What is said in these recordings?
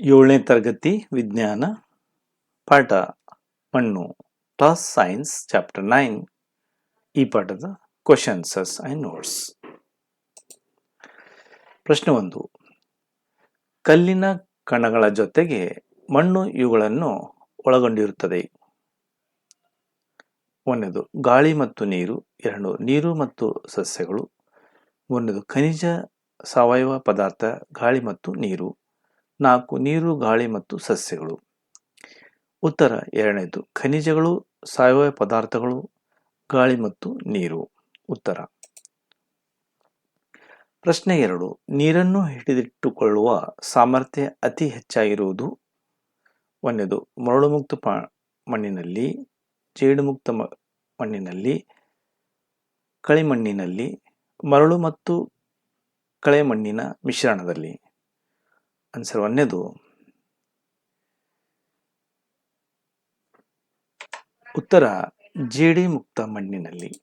ಏಳನೇ ತರಗತಿ ವಿಜ್ಞಾನ ಪಾಠ ಮಣ್ಣು ಟಾಸ್ ಸೈನ್ಸ್ ಚಾಪ್ಟರ್ ನೈನ್ ಈ ಪಾಠದ ಕ್ವಶನ್ಸಸ್ ಆ್ಯಂಡ್ ನೋಟ್ಸ್ ಪ್ರಶ್ನೆ ಒಂದು. ಕಲ್ಲಿನ ಕಣಗಳ ಜೊತೆಗೆ ಮಣ್ಣು ಇವುಗಳನ್ನು ಒಳಗೊಂಡಿರುತ್ತದೆ. ಒಂದನೇದು, ಗಾಳಿ ಮತ್ತು ನೀರು. ಎರಡು ನೀರು ಮತ್ತು ಸಸ್ಯಗಳು. ಒಂದನೇದು ಖನಿಜ, ಸಾವಯವ ಪದಾರ್ಥ, ಗಾಳಿ ಮತ್ತು ನೀರು. ನಾಲ್ಕು ನೀರು, ಗಾಳಿ ಮತ್ತು ಸಸ್ಯಗಳು. ಉತ್ತರ ಎರಡನೇದು, ಖನಿಜಗಳು, ಸಾವಯವ ಪದಾರ್ಥಗಳು, ಗಾಳಿ ಮತ್ತು ನೀರು. ಉತ್ತರ. ಪ್ರಶ್ನೆ ಎರಡು, ನೀರನ್ನು ಹಿಡಿದಿಟ್ಟುಕೊಳ್ಳುವ ಸಾಮರ್ಥ್ಯ ಅತಿ ಹೆಚ್ಚಾಗಿರುವುದು? ಒಂದೇದು, ಮರಳುಮುಕ್ತ ಮಣ್ಣಿನಲ್ಲಿ, ಜೇಡುಮುಕ್ತ ಮಣ್ಣಿನಲ್ಲಿ, ಕಳಿಮಣ್ಣಿನಲ್ಲಿ, ಮರಳು ಮತ್ತು ಕಳೆ ಮಣ್ಣಿನ ಮಿಶ್ರಣದಲ್ಲಿ. ಆನ್ಸರ್ ಒಂದನೇದು ಉತ್ತರ, ಜೇಡಿ ಮುಕ್ತ ಮಣ್ಣಿನಲ್ಲಿ.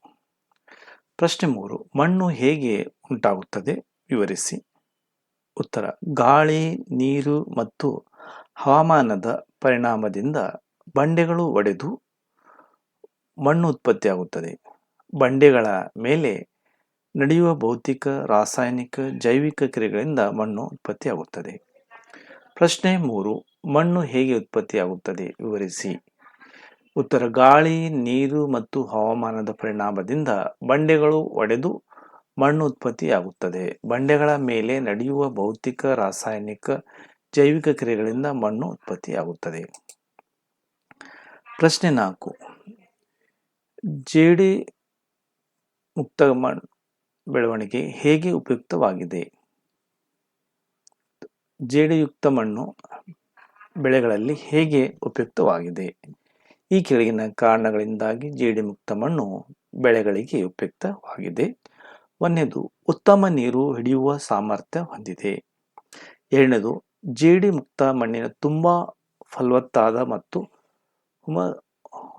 ಪ್ರಶ್ನೆ ಮೂರು, ಮಣ್ಣು ಹೇಗೆ ಉಂಟಾಗುತ್ತದೆ? ವಿವರಿಸಿ. ಉತ್ತರ, ಗಾಳಿ, ನೀರು ಮತ್ತು ಹವಾಮಾನದ ಪರಿಣಾಮದಿಂದ ಬಂಡೆಗಳು ಒಡೆದು ಮಣ್ಣು ಉತ್ಪತ್ತಿಯಾಗುತ್ತದೆ. ಬಂಡೆಗಳ ಮೇಲೆ ನಡೆಯುವ ಭೌತಿಕ, ರಾಸಾಯನಿಕ, ಜೈವಿಕ ಕ್ರಿಯೆಗಳಿಂದ ಮಣ್ಣು ಉತ್ಪತ್ತಿಯಾಗುತ್ತದೆ. ಪ್ರಶ್ನೆ ಮೂರು, ಮಣ್ಣು ಹೇಗೆ ಉತ್ಪತ್ತಿಯಾಗುತ್ತದೆ? ವಿವರಿಸಿ. ಉತ್ತರ, ಗಾಳಿ, ನೀರು ಮತ್ತು ಹವಾಮಾನದ ಪರಿಣಾಮದಿಂದ ಬಂಡೆಗಳು ಒಡೆದು ಮಣ್ಣು ಉತ್ಪತ್ತಿಯಾಗುತ್ತದೆ. ಬಂಡೆಗಳ ಮೇಲೆ ನಡೆಯುವ ಭೌತಿಕ, ರಾಸಾಯನಿಕ, ಜೈವಿಕ ಕ್ರಿಯೆಗಳಿಂದ ಮಣ್ಣು ಉತ್ಪತ್ತಿಯಾಗುತ್ತದೆ. ಪ್ರಶ್ನೆ ನಾಲ್ಕು, ಜೇಡಿ ಮುಕ್ತ ಮಣ್ಣು ಬೆಳವಣಿಗೆ ಹೇಗೆ ಉಪಯುಕ್ತವಾಗಿದೆ? ಜೇಡಿಯುಕ್ತ ಮಣ್ಣು ಬೆಳೆಗಳಲ್ಲಿ ಹೇಗೆ ಉಪಯುಕ್ತವಾಗಿದೆ? ಈ ಕೆಳಗಿನ ಕಾರಣಗಳಿಂದಾಗಿ ಜೇಡಿಮುಕ್ತ ಮಣ್ಣು ಬೆಳೆಗಳಿಗೆ ಉಪಯುಕ್ತವಾಗಿದೆ. ಒಂದನೇದು, ಉತ್ತಮ ನೀರು ಹಿಡಿಯುವ ಸಾಮರ್ಥ್ಯ ಹೊಂದಿದೆ. ಎರಡನೇದು ಜೇಡಿ ಮುಕ್ತ ಮಣ್ಣಿನ ತುಂಬ ಫಲವತ್ತಾದ ಮತ್ತು ಹುಮ,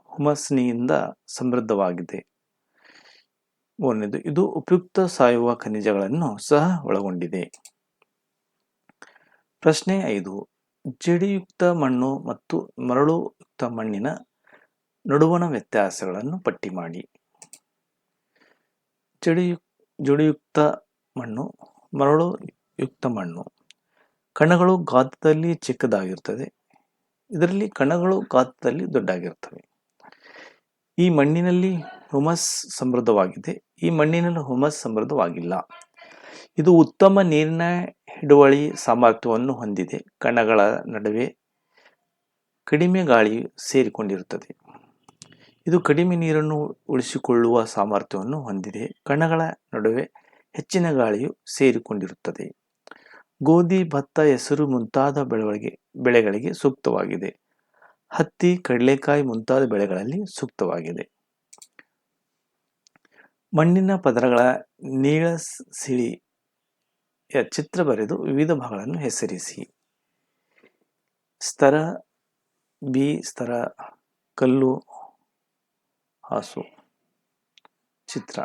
ಹುಮಸ್ನಿಯಿಂದ ಸಮೃದ್ಧವಾಗಿದೆ. ಮೂರನೇದು, ಇದು ಉಪಯುಕ್ತ ಸಾಯುವ ಖನಿಜಗಳನ್ನು ಸಹ ಒಳಗೊಂಡಿದೆ. ಪ್ರಶ್ನೆ ಐದು. ಜಡಿಯುಕ್ತ ಮಣ್ಣು ಮತ್ತು ಮರಳು ಯುಕ್ತ ಮಣ್ಣಿನ ನಡುವಣ ವ್ಯತ್ಯಾಸಗಳನ್ನು ಪಟ್ಟಿ ಮಾಡಿ. ಜಡಿಯು, ಜಡಿಯುಕ್ತ ಮಣ್ಣು ಮರಳು ಯುಕ್ತ ಮಣ್ಣು. ಕಣಗಳು ಗಾತ್ರದಲ್ಲಿ ಚಿಕ್ಕದಾಗಿರುತ್ತದೆ ಇದರಲ್ಲಿ ಕಣಗಳು ಗಾತ್ರದಲ್ಲಿ ದೊಡ್ಡಾಗಿರುತ್ತವೆ ಈ ಮಣ್ಣಿನಲ್ಲಿ ಹುಮಸ್ ಸಮೃದ್ಧವಾಗಿದೆ. ಈ ಮಣ್ಣಿನಲ್ಲಿ ಹುಮಸ್ ಸಮೃದ್ಧವಾಗಿಲ್ಲ. ಇದು ಉತ್ತಮ ನೀರಿನ ಹಿಡುವಳಿ ಸಾಮರ್ಥ್ಯವನ್ನು ಹೊಂದಿದೆ. ಕಣಗಳ ನಡುವೆ ಕಡಿಮೆ ಗಾಳಿಯು ಸೇರಿಕೊಂಡಿರುತ್ತದೆ. ಇದು ಕಡಿಮೆ ನೀರನ್ನು ಉಳಿಸಿಕೊಳ್ಳುವ ಸಾಮರ್ಥ್ಯವನ್ನು ಹೊಂದಿದೆ. ಕಣಗಳ ನಡುವೆ ಹೆಚ್ಚಿನ ಗಾಳಿಯು ಸೇರಿಕೊಂಡಿರುತ್ತದೆ. ಗೋಧಿ, ಭತ್ತ, ಹೆಸರು ಮುಂತಾದ ಬೆಳವಣಿಗೆ, ಬೆಳೆಗಳಿಗೆ ಸೂಕ್ತವಾಗಿದೆ. ಹತ್ತಿ, ಕಡಲೆಕಾಯಿ ಮುಂತಾದ ಬೆಳೆಗಳಲ್ಲಿ ಸೂಕ್ತವಾಗಿದೆ. ಮಣ್ಣಿನ ಪದರಗಳ ನೀಳ, ಸಿಳಿ ಚಿತ್ರ ಬರೆದು ವಿವಿಧ ಭಾಗಗಳನ್ನು ಹೆಸರಿಸಿ. ಸ್ತರ ಬಿ ಸ್ತರ ಕಲ್ಲು, ಹಾಸು. ಚಿತ್ರ.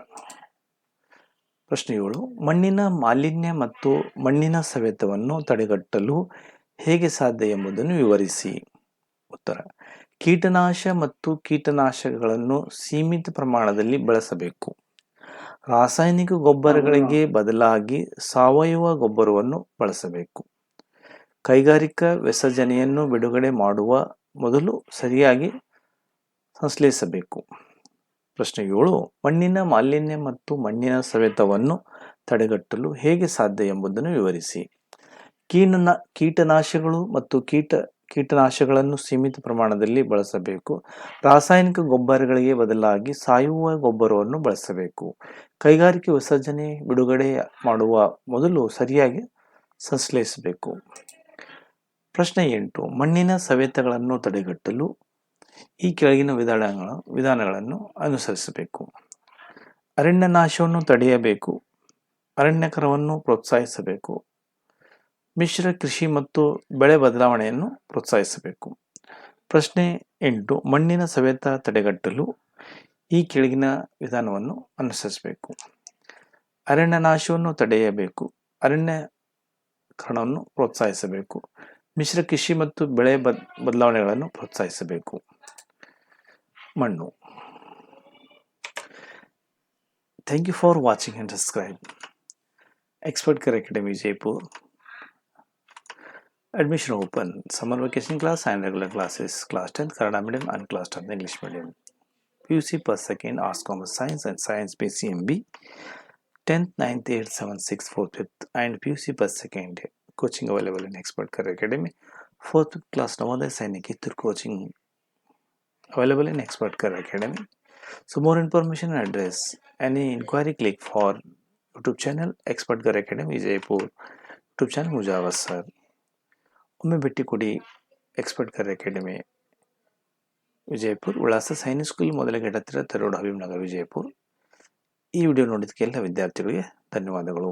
ಪ್ರಶ್ನೆಗಳು ಮಣ್ಣಿನ ಮಾಲಿನ್ಯ ಮತ್ತು ಮಣ್ಣಿನ ಸವೆತವನ್ನು ತಡೆಗಟ್ಟಲು ಹೇಗೆ ಸಾಧ್ಯ ಎಂಬುದನ್ನು ವಿವರಿಸಿ. ಉತ್ತರ. ಕೀಟನಾಶ ಮತ್ತು ಕೀಟನಾಶಕಗಳನ್ನು ಸೀಮಿತ ಪ್ರಮಾಣದಲ್ಲಿ ಬಳಸಬೇಕು. ರಾಸಾಯನಿಕ ಗೊಬ್ಬರಗಳಿಗೆ ಬದಲಾಗಿ ಸಾವಯವ ಗೊಬ್ಬರವನ್ನು ಬಳಸಬೇಕು. ಕೈಗಾರಿಕಾ ವಿಸರ್ಜನೆಯನ್ನು ಬಿಡುಗಡೆ ಮಾಡುವ ಮೊದಲು ಸರಿಯಾಗಿ ಸಂಶ್ಲೇಷಿಸಬೇಕು. ಪ್ರಶ್ನೆ ಏಳು ಮಣ್ಣಿನ ಮಾಲಿನ್ಯ ಮತ್ತು ಮಣ್ಣಿನ ಸವೆತವನ್ನು ತಡೆಗಟ್ಟಲು ಹೇಗೆ ಸಾಧ್ಯ ಎಂಬುದನ್ನು ವಿವರಿಸಿ. ಕೀಟನ ಕೀಟನಾಶಗಳು ಮತ್ತು ಕೀಟ ಕೀಟನಾಶಗಳನ್ನು ಸೀಮಿತ ಪ್ರಮಾಣದಲ್ಲಿ ಬಳಸಬೇಕು. ರಾಸಾಯನಿಕ ಗೊಬ್ಬರಗಳಿಗೆ ಬದಲಾಗಿ ಸಾಯುವ ಗೊಬ್ಬರವನ್ನು ಬಳಸಬೇಕು. ಕೈಗಾರಿಕೆ ವಿಸರ್ಜನೆ, ಬಿಡುಗಡೆ ಮಾಡುವ ಮೊದಲು ಸರಿಯಾಗಿ ಸಂಶ್ಲೇಷಿಸಬೇಕು ಪ್ರಶ್ನೆ ಎಂಟು, ಮಣ್ಣಿನ ಸವೆತಗಳನ್ನು ತಡೆಗಟ್ಟಲು ಈ ಕೆಳಗಿನ ವಿಧಾನಗಳ, ವಿಧಾನಗಳನ್ನು ಅನುಸರಿಸಬೇಕು. ಅರಣ್ಯ ನಾಶವನ್ನು ತಡೆಯಬೇಕು. ಅರಣ್ಯಕರವನ್ನು ಪ್ರೋತ್ಸಾಹಿಸಬೇಕು. ಮಿಶ್ರ ಕೃಷಿ ಮತ್ತು ಬೆಳೆ ಬದಲಾವಣೆಯನ್ನು ಪ್ರೋತ್ಸಾಹಿಸಬೇಕು. ಪ್ರಶ್ನೆ ಎಂಟು, ಮಣ್ಣಿನ ಸವೆತ ತಡೆಗಟ್ಟಲು ಈ ಕೆಳಗಿನ ವಿಧಾನವನ್ನು ಅನುಸರಿಸಬೇಕು. ಅರಣ್ಯ ನಾಶವನ್ನು ತಡೆಯಬೇಕು. ಅರಣ್ಯಕರಣವನ್ನು ಪ್ರೋತ್ಸಾಹಿಸಬೇಕು. ಮಿಶ್ರ ಕೃಷಿ ಮತ್ತು ಬೆಳೆ ಬದ್, ಬದಲಾವಣೆಗಳನ್ನು ಪ್ರೋತ್ಸಾಹಿಸಬೇಕು. ಮಣ್ಣು. Thank you for watching and subscribe. Expert ಕರ್ academy, Jaipur. Admission open. Summer vacation class and regular classes. Class 10th Kannada medium and class 10th English medium. PUC per second Arts Commerce Science and Science BCMB. 10th, 9th, 8th, 7th, 6th, 4th, 5th and PUC per second. Coaching available in Expert Career Academy. 4th class Navodaya Sainik Ittur coaching available in Expert Career Academy. So more information and address. Any inquiry click for YouTube channel Expert Career Academy Jaipur. YouTube channel Mujawar sir. ಒಮ್ಮೆ ಭೇಟಿ ಕೊಡಿ expert ಕರ್ academy Vijayapura ವಿಳಾಸ Sainik school ಮೊದಲ gate ಹತ್ತಿರ ತರೋಡ್ ಹಬೀಬ್ ನಗರ್ ವಿಜಯಪುರ್ ಈ video ನೋಡಿದ್ದಕ್ಕೆ ಎಲ್ಲ ವಿದ್ಯಾರ್ಥಿಗಳಿಗೆ ಧನ್ಯವಾದಗಳು